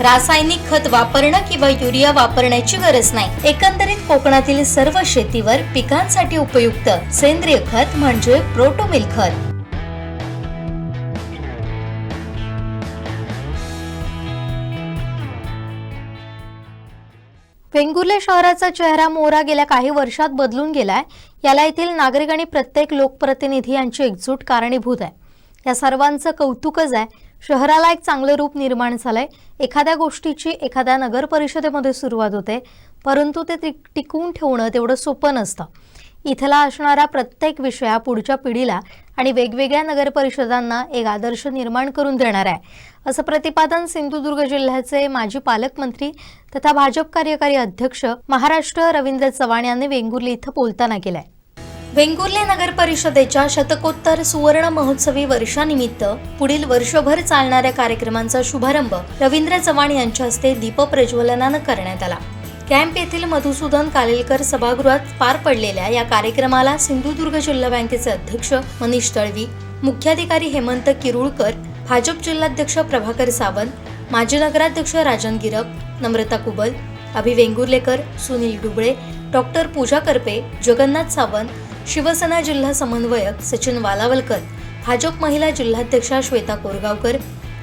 रासायनिक खत वापरणं किंवा युरिया वापरण्याची गरज नाही. एकंदरीत कोकणातील सर्व शेतीवर पिकांसाठी उपयुक्त सेंद्रिय खत म्हणजे प्रोटोमिल खत. वेंगुर्ले शहराचा चेहरा मोहरा गेल्या काही वर्षात बदलून गेलाय. याला येथील नागरिक आणि प्रत्येक लोकप्रतिनिधी यांची एकजूट कारणीभूत आहे. या सर्वांचं कौतुकच आहे. शहराला एक चांगलं रूप निर्माण झालंय. एखाद्या गोष्टीची एखाद्या नगर परिषदेमध्ये सुरुवात होते परंतु ते टिकवून ठेवणं तेवढं सोपं नसतं. इथला असणारा प्रत्येक विषय हा पुढच्या पिढीला आणि वेगवेगळ्या नगर परिषदांना एक आदर्श निर्माण करून देणार आहे. असं प्रतिपादन सिंधुदुर्ग जिल्ह्याचे माजी पालकमंत्री तथा भाजप कार्यकारी अध्यक्ष महाराष्ट्र रवींद्र चव्हाण यांनी वेंगुर्ली इथं बोलताना केलंय. वेंगुर्ले नगर परिषदेच्या शतकोत्तर सुवर्ण महोत्सवी वर्षानिमित्त पुढील वर्षभर चालणाऱ्या कार्यक्रमांचा शुभारंभ रवींद्र चव्हाण यांच्या हस्ते दीपप्रज्वलनानं करण्यात आला. कॅम्प येथील मधुसूदन कालेलकर सभागृहात पार पडलेल्या या कार्यक्रमाला सिंधुदुर्ग जिल्हा बँकेचे अध्यक्ष मनीष तळवी मुख्याधिकारी हेमंत किरुळकर भाजप जिल्हाध्यक्ष प्रभाकर सावंत माजी नगराध्यक्ष राजन गिरप नम्रता कुबल अभि वेंगुर्लेकर सुनील डुबळे डॉक्टर पूजा करपे जगन्नाथ सावंत शिवसेना जिल्हा समन्वयक सचिन वालावलकर भाजप महिला जिल्हाध्यक्षा श्वेता कोरगावकर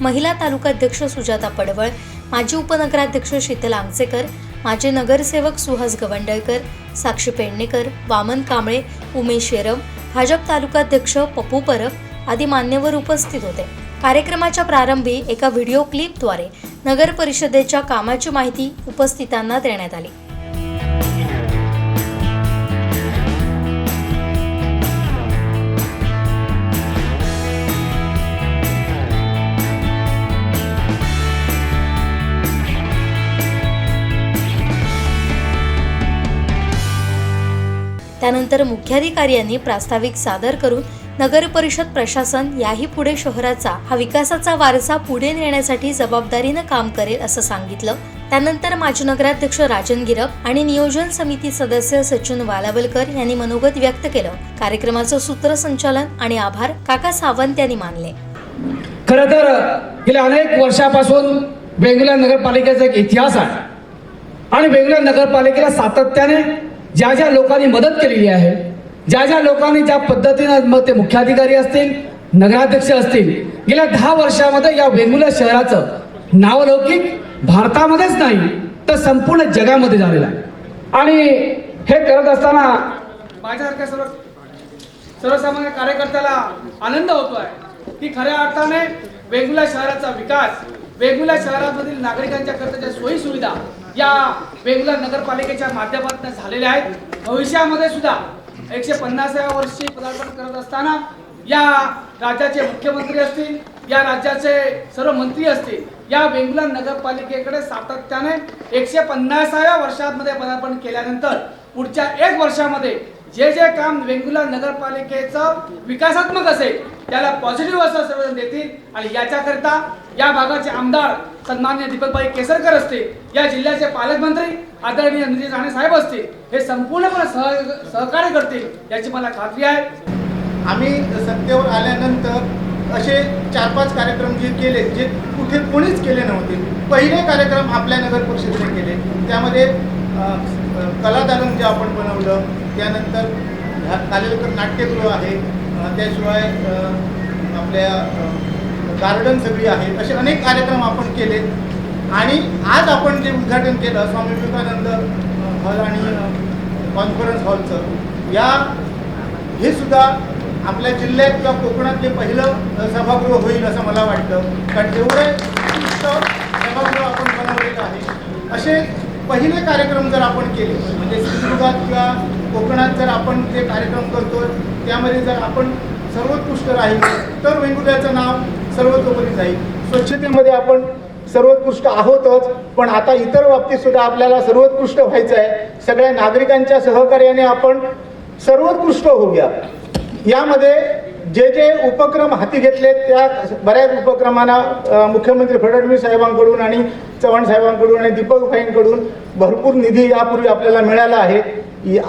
महिला तालुकाध्यक्ष सुजाता पडवळ माजी उपनगराध्यक्ष शीतल आमचेकर माजी नगरसेवक सुहास गवंडळकर साक्षी पेडणेकर वामन कांबळे उमेश येरम भाजप तालुकाध्यक्ष पप्पू परब आदी मान्यवर उपस्थित होते. कार्यक्रमाच्या प्रारंभी एका व्हिडिओ क्लिपद्वारे नगर परिषदेच्या कामाची माहिती उपस्थितांना देण्यात आली. त्यानंतर मुख्याधिकारी यांनी प्रास्ताविक सादर करून नगर परिषद प्रशासन याही पुढे शहराचा हा विकासाचा वारसा पुढे नेण्यासाठी जबाबदारीनं काम करेल असं सांगितलं. त्यानंतर माजी नगराध्यक्ष राजन गिरप आणि नियोजन समिती सदस्य सचिन वालावलकर यांनी मनोगत व्यक्त केलं. कार्यक्रमाचं सूत्रसंचालन आणि आभार काका सावंत यांनी मानले. खर तर गेल्या अनेक वर्षापासून वेंगुर्ला नगरपालिकेचा एक इतिहास आहे. आणि वेंगुर्ला नगरपालिकेला सातत्याने ज्या ज्या लोकांनी मदत केलेली आहे ज्या ज्या लोकांनी ज्या पद्धतीनं मग ते मुख्याधिकारी असतील नगराध्यक्ष असतील गेल्या दहा वर्षामध्ये या वेंगुर्ला शहराचं नावलौकिक भारतामध्येच नाही तर संपूर्ण जगामध्ये झालेलं आहे. आणि हे करत असताना माझ्यासारख्या सर्व सर्वसामान्य कार्यकर्त्याला आनंद होतोय की खऱ्या अर्थाने वेंगुर्ला शहराचा विकास वेंगुर्ला शहरामधील नागरिकांच्या करताच्या सोयी सुविधा या वेंगुला नगरपालिकेच्या माध्यमातून झालेल्या आहेत. भविष्यामध्ये सुद्धा एकशे पन्नासाव्या वर्षी पदार्पण करत असताना या राज्याचे मुख्यमंत्री असतील या राज्याचे सर्व मंत्री असतील या वेंगुला नगरपालिकेकडे सातत्याने एकशे पन्नासाव्या वर्षामध्ये पदार्पण केल्यानंतर पुढच्या एक वर्षामध्ये जे जे काम वेंगुला नगरपालिकेचं विकासात्मक असेल त्याला पॉझिटिव्ह असं सर्वजण देतील. आणि याच्याकरता या भागाचे आमदार सन्मान्य दीपकबाई केसरकर असतील या जिल्ह्याचे पालकमंत्री आदरणीय निधी राणे साहेब असतील हे संपूर्णपणे सह सहकार्य करतील याची मला खात्री आहे. आम्ही सत्तेवर आल्यानंतर असे चार पाच कार्यक्रम जे केले जे कुठे कोणीच केले नव्हते. पहिले कार्यक्रम आपल्या नगर परिषदेने केले. त्यामध्ये कलादालन जे आपण बनवलं त्यानंतर कालेलकर नाट्यगृह आहे. त्याशिवाय आपल्या गार्डन सगळी आहे असे अनेक कार्यक्रम आपण केले. आणि आज आपण जे उद्घाटन केलं स्वामी विवेकानंद हॉल आणि कॉन्फरन्स हॉलचं या हे सुद्धा आपल्या जिल्ह्यात किंवा कोकणात जे पहिलं सभागृह होईल असं मला वाटतं. कारण एवढे सभागृह आपण बनवलेलं आहे असे पहिले कार्यक्रम जर आपण केले म्हणजे सिंधुदुर्गात किंवा कोकणात जर आपण जे कार्यक्रम करतो त्यामध्ये जर आपण सर्वोत्कृष्ट राहिलो तर वेंगुर्ल्याचं नाव सर्वतोपरी जाईल. स्वच्छतेमध्ये आपण सर्वोत्कृष्ट आहोतच पण आता इतर बाबतीत सुद्धा आपल्याला सर्वोत्कृष्ट व्हायचं आहे सगळ्या नागरिकांच्या सहकार्याने आपण सर्वोत्कृष्ट होऊया. यामध्ये जे जे उपक्रम हाती घेतले त्या बऱ्याच उपक्रमांना मुख्यमंत्री फडणवीस साहेबांकडून आणि चव्हाण साहेबांकडून आणि दीपक भाईंकडून भरपूर निधी यापूर्वी आपल्याला मिळाला आहे.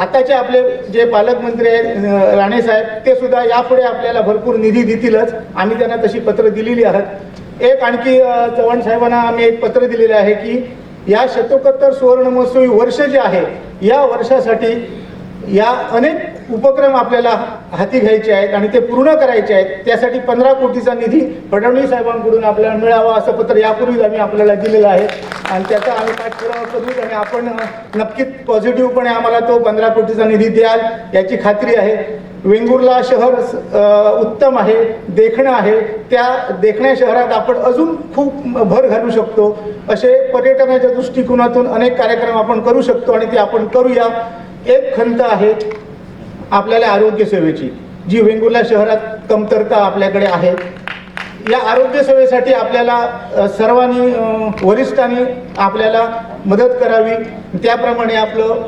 आताचे आपले जे पालकमंत्री आहेत राणे साहेब ते सुद्धा यापुढे आपल्याला भरपूर निधी देतीलच. आम्ही त्यांना तशी पत्र दिलेली आहात. एक आणखी चव्हाण साहेबांना आम्ही एक पत्र दिलेले आहे की या शतकोत्तर सुवर्ण महोत्सवी वर्ष जे आहे या वर्षासाठी या अनेक उपक्रम आपल्याला हाती घ्यायचे आहेत आणि ते पूर्ण करायचे आहेत. त्यासाठी पंधरा कोटीचा निधी फडणवीस साहेबांकडून आपल्याला मिळावा असं पत्र यापूर्वीच आम्ही आपल्याला दिलेलं आहे. आणि त्याचा आम्ही पाठपुरावा करू आणि आपण नक्कीच पॉझिटिव्हपणे आम्हाला तो पंधरा कोटीचा निधी द्याल याची खात्री आहे. वेंगुर्ला शहर उत्तम आहे देखणं आहे. त्या देखण्या शहरात आपण अजून खूप भर घालू शकतो. असे पर्यटनाच्या दृष्टिकोनातून अनेक कार्यक्रम आपण करू शकतो आणि ते आपण करूया. एक खंत आहे आपल्याला आरोग्य सेवेची जी वेंगुर्ला शहरात कमतरता आपल्याकडे आहे या आरोग्य सेवेसाठी आपल्याला सर्वांनी वरिष्ठांनी आपल्याला मदत करावी. त्याप्रमाणे आपलं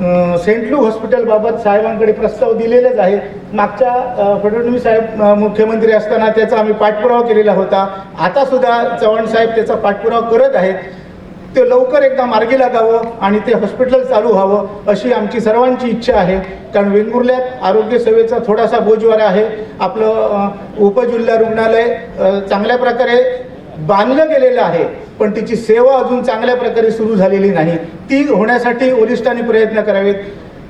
सेंटलू सेंट लू हॉस्पिटलबाबत साहेबांकडे प्रस्ताव दिलेलेच आहे. मागच्या फडणवीस साहेब मुख्यमंत्री असताना त्याचा आम्ही पाठपुरावा केलेला होता. आतासुद्धा चव्हाण साहेब त्याचा पाठपुरावा करत आहेत. ते लवकर एकदा मार्गी लागावं आणि ते हॉस्पिटल चालू व्हावं अशी आमची सर्वांची इच्छा आहे. कारण वेंगुर्ल्यात आरोग्य सेवेचा थोडासा बोजवारा आहे. आपलं उपजिल्हा रुग्णालय चांगल्या प्रकारे बांधलं गेलेलं आहे. पण तिची सेवा अजून चांगल्या प्रकारे सुरू झालेली नाही. ती होण्यासाठी वरिष्ठांनी प्रयत्न करावेत.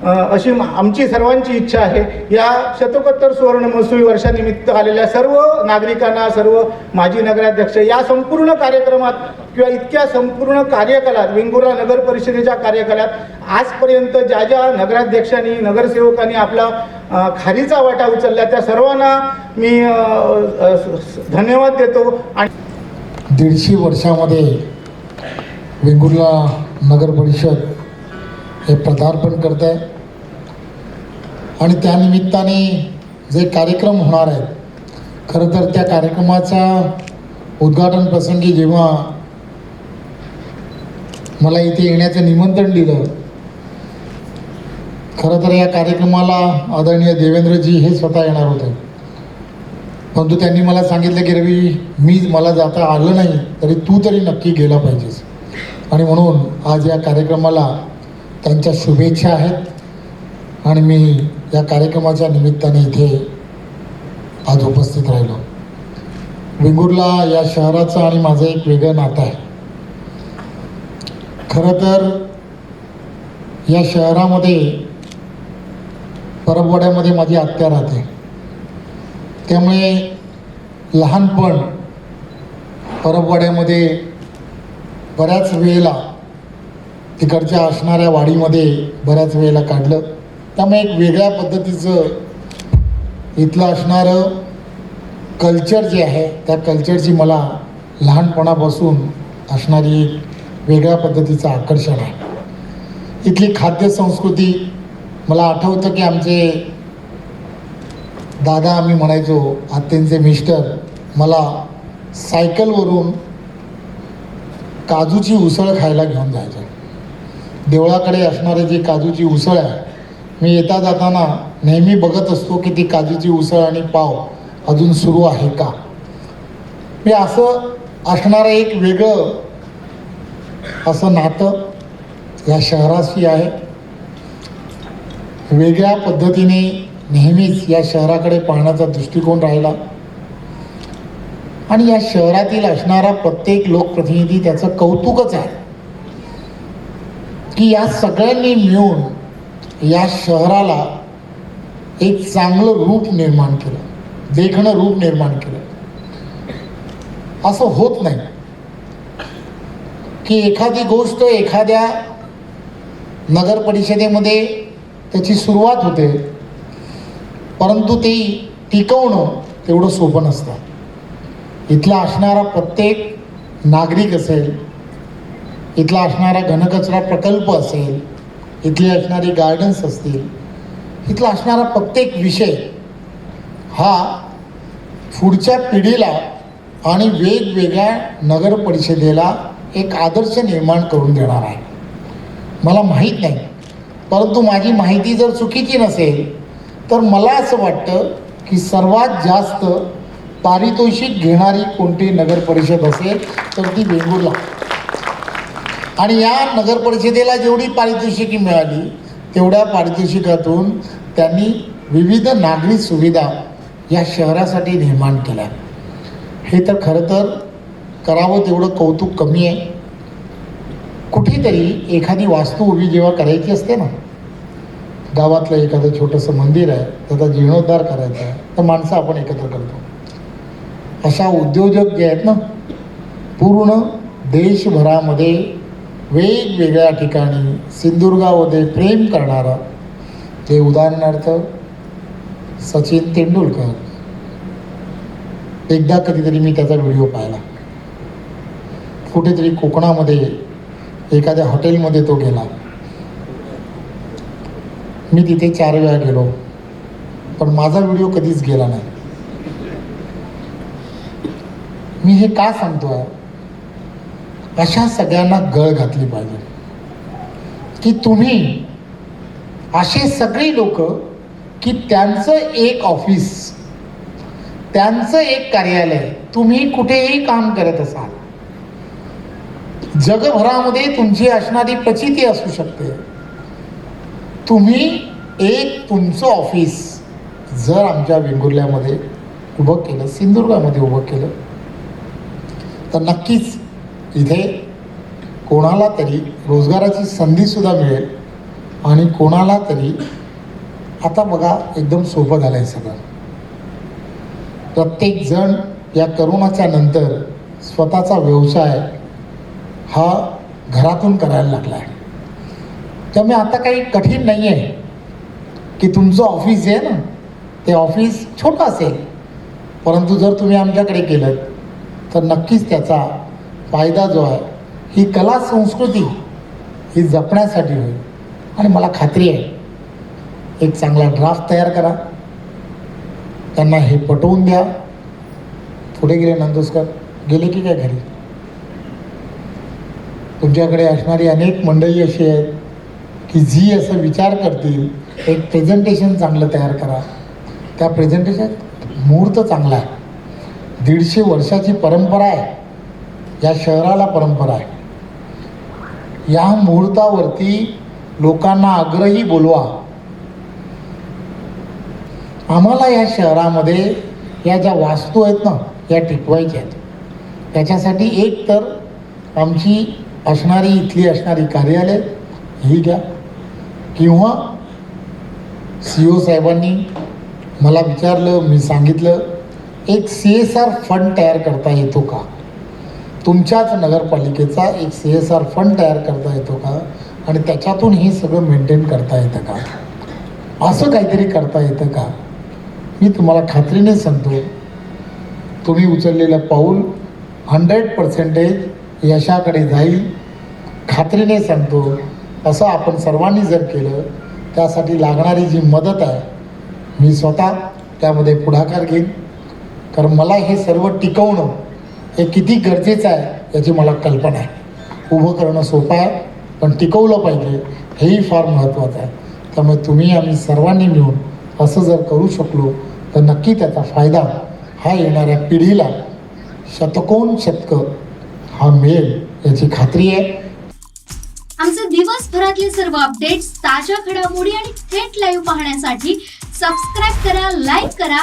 अशी आमची सर्वांची इच्छा आहे. या शतकोत्तर सुवर्ण महोत्सवी वर्षानिमित्त आलेल्या सर्व नागरिकांना सर्व माजी नगराध्यक्ष या संपूर्ण कार्यक्रमात किंवा इतक्या संपूर्ण कार्यकालात वेंगुर्ला नगर परिषदेच्या कार्यकालात आजपर्यंत ज्या ज्या नगराध्यक्षांनी नगरसेवकांनी आपला खारीचा वाटा उचलला त्या सर्वांना मी धन्यवाद देतो. आणि दीडशे वर्षामध्ये वेंगुर्ला नगर परिषद हे पदार्पण करत आहे आणि त्यानिमित्ताने जे कार्यक्रम होणार आहेत खरं तर त्या कार्यक्रमाचा उद्घाटन प्रसंगी जेव्हा मला इथे येण्याचं निमंत्रण दिलं खरं तर या कार्यक्रमाला आदरणीय देवेंद्रजी हे स्वतः येणार होते. परंतु त्यांनी मला सांगितलं की रवी मी मला जाता आलं नाही तरी तू तरी नक्की गेला पाहिजेस. आणि म्हणून आज या कार्यक्रमाला त्यांच्या शुभेच्छा आहेत. आणि मी या कार्यक्रमाच्या निमित्ताने इथे आज उपस्थित राहिलो. वेंगुर्ला या शहराचं आणि माझं एक वेगळं नातं आहे. खरं तर या शहरामध्ये परबवाड्यामध्ये माझी आत्या राहते. त्यामुळे लहानपण परबवाड्यामध्ये बऱ्याच वेळेला तिकडच्या असणाऱ्या वाडीमध्ये बऱ्याच वेळेला काढलं. त्यामुळे एक वेगळ्या पद्धतीचं इथलं असणारं कल्चर जे आहे त्या कल्चरची मला लहानपणापासून असणारी एक वेगळ्या पद्धतीचं आकर्षण आहे. इथली खाद्यसंस्कृती मला आठवतं की आमचे दादा आम्ही म्हणायचो आत्यांचे मिस्टर मला सायकलवरून काजूची उसळ खायला घेऊन जायचं. देवळाकडे असणारे जी काजूची उसळ आहे मी येता जाताना नेहमी बघत असतो की ती काजूची उसळ आणि पाव अजून सुरू आहे का? मी असं असणारं एक वेगळं असं नातं या शहराशी आहे. वेगळ्या पद्धतीने नेहमीच या शहराकडे पाहण्याचा दृष्टिकोन राहिला. आणि या शहरातील असणारा प्रत्येक लोकप्रतिनिधी त्याचं कौतुकच आहे. की या सगळ्यांनी मिळून या शहराला एक चांगलं रूप निर्माण केलं देखणं रूप निर्माण केलं. असं होत नाही. की एखादी गोष्ट एखाद्या नगर परिषदेमध्ये त्याची सुरुवात होते परंतु ते टिकवणं तेवढं सोपं नसतं. इथला असणारा प्रत्येक नागरिक असेल इथला असणारा घनकचरा प्रकल्प असेल इथली असणारी गार्डन्स असतील इथला असणारा प्रत्येक विषय हा पुढच्या पिढीला आणि वेगवेगळ्या नगर परिषदेला एक आदर्श निर्माण करून देणार आहे. मला माहीत नाही परंतु माझी माहिती जर चुकीची नसेल तर मला असं वाटतं की सर्वात जास्त पारितोषिक घेणारी कोणती नगर परिषद असेल तर ती वेंगुर्ला. आणि या नगर परिषदेला जेवढी पारितोषिकी मिळाली तेवढ्या पारितोषिकातून त्यांनी विविध नागरी सुविधा या शहरासाठी निर्माण केल्या. हे तर खरं तर करावं तेवढं कौतुक कमी आहे. कुठेतरी एखादी वास्तू उभी जेव्हा करायची असते ना गावातलं एखादं छोटंसं मंदिर आहे त्याचा जीर्णोद्धार करायचा आहे तर माणसं आपण एकत्र करतो. अशा उद्योजक जे आहेत ना पूर्ण देशभरामध्ये वेगवेगळ्या ठिकाणी सिंधुदुर्गामध्ये प्रेम करणारा ते उदाहरणार्थ सचिन तेंडुलकर. एकदा कधीतरी मी त्याचा व्हिडिओ पाहिला. कुठेतरी कोकणामध्ये एखाद्या हॉटेलमध्ये तो गेला. मी तिथे चार वेळा गेलो पण माझा व्हिडिओ कधीच गेला नाही. मी हे का सांगतो आहे अशा सगळ्यांना गळ घातली पाहिजे. की तुम्ही असे सगळे लोक की त्यांचं एक ऑफिस त्यांचं एक कार्यालय तुम्ही कुठेही काम करत असाल. जगभरामध्ये तुमची असणारी प्रचिती असू शकते. तुम्ही एक तुमचं ऑफिस जर आमच्या वेंगुर्ल्यामध्ये उभं केलं सिंधुदुर्गामध्ये उभं केलं तर नक्कीच इथे कोणाला तरी रोजगाराची संधीसुद्धा मिळेल आणि कोणाला तरी आता बघा एकदम सोपं झालं आहे सगळं प्रत्येकजण या करोनाच्या नंतर स्वतःचा व्यवसाय हा घरातून करायला लागला आहे त्यामुळे आता काही कठीण नाही आहे की तुमचं ऑफिस आहे ना ते ऑफिस छोटं असेल. परंतु जर तुम्ही आमच्याकडे केलं तर नक्कीच त्याचा फायदा जो आहे ही कला संस्कृती ही जपण्यासाठी होईल. आणि मला खात्री आहे एक चांगला ड्राफ्ट तयार करा. त्यांना हे पटवून द्या. पुढे गेले नंदुस्कर. गेले की काय घरी? तुमच्याकडे असणारी अनेक मंडळी अशी आहेत की जी असं विचार करतील एक प्रेझेंटेशन चांगलं तयार करा. त्या प्रेझेंटेशन मुहूर्त चांगला आहे. दीडशे वर्षाची परंपरा आहे. या शहराला परंपरा आहे. या मुहूर्तावरती लोकांना आग्रही बोलवा. आम्हाला या शहरामध्ये या ज्या वास्तू आहेत ना या टिकवायच्या आहेत. त्याच्यासाठी एक तर आमची असणारी इथली असणारी कार्यालय ही घ्या. किंवा सी ओ साहेबांनी मला विचारलं मी सांगितलं एक सी एस आर फंड तयार करता येतो का? तुमच्याच नगरपालिकेचा एक सी एस आर फंड तयार करता येतो का? आणि त्याच्यातून हे सगळं मेंटेन करता येतं का? असं काहीतरी करता येतं का? मी तुम्हाला खात्रीने सांगतो. तुम्ही उचललेलं पाऊल हंड्रेड पर्सेंटेज यशाकडे जाईल. खात्रीने सांगतो. असं आपण सर्वांनी जर केलं त्यासाठी लागणारी जी मदत आहे मी स्वतः त्यामध्ये पुढाकार घेईन. कारण मला हे सर्व टिकवणं हे किती गरजेचं आहे याची मला कल्पना आहे. उभं करणं सोपं आहे पण टिकवलं पाहिजे हेही फार महत्त्वाचं आहे. त्यामुळे तुम्ही आम्ही सर्वांनी मिळून असं जर करू शकलो तर नक्की त्याचा फायदा हा येणाऱ्या पिढीला शतकोन शतकं हा मिळेल याची खात्री आहे. आमचे दिवसभरातले सर्व अपडेट्स ताज्या घडामोडी आणि थेट लाईव्ह पाहण्यासाठी सबस्क्राईब करा लाईक करा